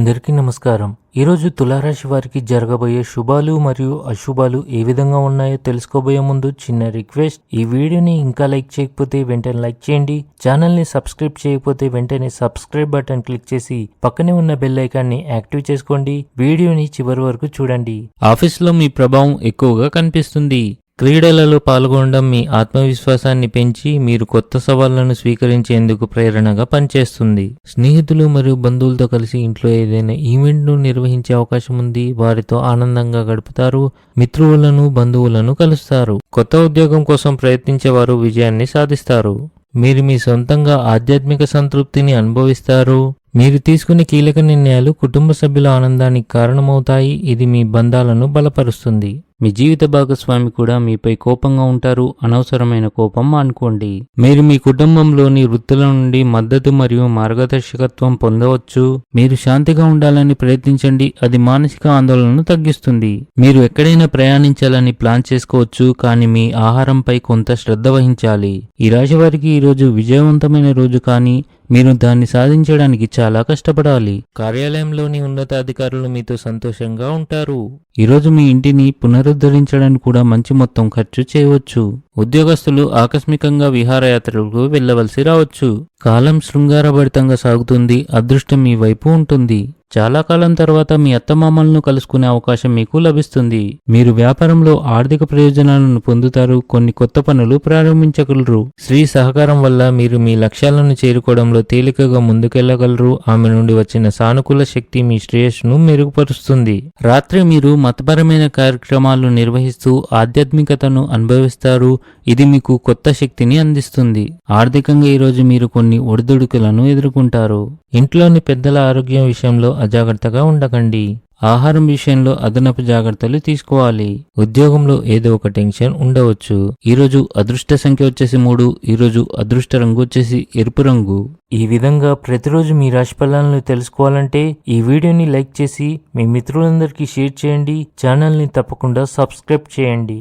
అందరికీ నమస్కారం. ఈరోజు తులారాశి వారికి జరగబోయే శుభాలు మరియు అశుభాలు ఏ విధంగా ఉన్నాయో తెలుసుకోబోయే ముందు చిన్న రిక్వెస్ట్. ఈ వీడియోని ఇంకా లైక్ చేయకపోతే వెంటనే లైక్ చేయండి. ఛానల్ని సబ్స్క్రైబ్ చేయకపోతే వెంటనే సబ్స్క్రైబ్ బటన్ క్లిక్ చేసి పక్కనే ఉన్న బెల్ ఐకాన్ని యాక్టివ్ చేసుకోండి. వీడియోని చివరి వరకు చూడండి. ఆఫీస్లో మీ ప్రభావం ఎక్కువగా కనిపిస్తుంది. క్రీడలలో పాల్గొనడం మీ ఆత్మవిశ్వాసాన్ని పెంచి మీరు కొత్త సవాళ్ళను స్వీకరించేందుకు ప్రేరణగా పనిచేస్తుంది. స్నేహితులు మరియు బంధువులతో కలిసి ఇంట్లో ఏదైనా ఈవెంట్ను నిర్వహించే అవకాశం ఉంది. వారితో ఆనందంగా గడుపుతారు. మిత్రువులను బంధువులను కలుస్తారు. కొత్త ఉద్యోగం కోసం ప్రయత్నించే వారు విజయాన్ని సాధిస్తారు. మీరు మీ సొంతంగా ఆధ్యాత్మిక సంతృప్తిని అనుభవిస్తారు. మీరు తీసుకునే కీలక నిర్ణయాలు కుటుంబ సభ్యుల ఆనందానికి కారణమవుతాయి. ఇది మీ బంధాలను బలపరుస్తుంది. మీ జీవిత భాగస్వామి కూడా మీపై కోపంగా ఉంటారు. అనవసరమైన కోపం అనుకోండి మీరు మీ కుటుంబంలోని వృత్తుల నుండి మద్దతు మరియు మార్గదర్శకత్వం పొందవచ్చు. మీరు శాంతిగా ఉండాలని ప్రయత్నించండి. అది మానసిక ఆందోళనను తగ్గిస్తుంది. మీరు ఎక్కడైనా ప్రయాణించాలని ప్లాన్ చేసుకోవచ్చు కానీ మీ ఆహారంపై కొంత శ్రద్ధ వహించాలి. ఈ రాశి వారికి ఈరోజు విజయవంతమైన రోజు కానీ మీరు దాన్ని సాధించడానికి చాలా కష్టపడాలి. కార్యాలయంలోని ఉన్నతాధికారులు మీతో సంతోషంగా ఉంటారు. ఈరోజు మీ ఇంటిని పునరుద్ధరించడానికి కూడా మంచి మొత్తం ఖర్చు చేయవచ్చు. ఉద్యోగస్తులు ఆకస్మికంగా విహారయాత్రలకు వెళ్ళవలసి రావచ్చు. కాలం శృంగారభరితంగా సాగుతుంది. అదృష్టం మీ వైపు ఉంటుంది. చాలా కాలం తర్వాత మీ అత్తమామలను కలుసుకునే అవకాశం మీకు లభిస్తుంది. మీరు వ్యాపారంలో ఆర్థిక ప్రయోజనాలను పొందుతారు. కొన్ని కొత్త పనులు ప్రారంభించగలరు. స్త్రీ సహకారం వల్ల మీరు మీ లక్ష్యాలను చేరుకోవడంలో తేలికగా ముందుకెళ్ళగలరు. ఆమె నుండి వచ్చిన సానుకూల శక్తి మీ శ్రేయస్సును మెరుగుపరుస్తుంది. రాత్రి మీరు మతపరమైన కార్యక్రమాలు నిర్వహిస్తూ ఆధ్యాత్మికతను అనుభవిస్తారు. ఇది మీకు కొత్త శక్తిని అందిస్తుంది. ఆర్థికంగా ఈరోజు మీరు కొన్ని ఒడిదుడుకులను ఎదుర్కొంటారు. ఇంట్లోని పెద్దల ఆరోగ్యం విషయంలో అజాగ్రత్తగా ఉండకండి. ఆహారం విషయంలో అదనపు జాగ్రత్తలు తీసుకోవాలి. ఉద్యోగంలో ఏదో ఒక టెన్షన్ ఉండవచ్చు. ఈరోజు అదృష్ట సంఖ్య వచ్చేసి మూడు ఈరోజు అదృష్ట రంగు వచ్చేసి ఎరుపు రంగు. ఈ విధంగా ప్రతిరోజు మీ రాశి ఫలాలను తెలుసుకోవాలంటే ఈ వీడియోని లైక్ చేసి మీ మిత్రులందరికీ షేర్ చేయండి. ఛానల్ని తప్పకుండా సబ్స్క్రైబ్ చేయండి.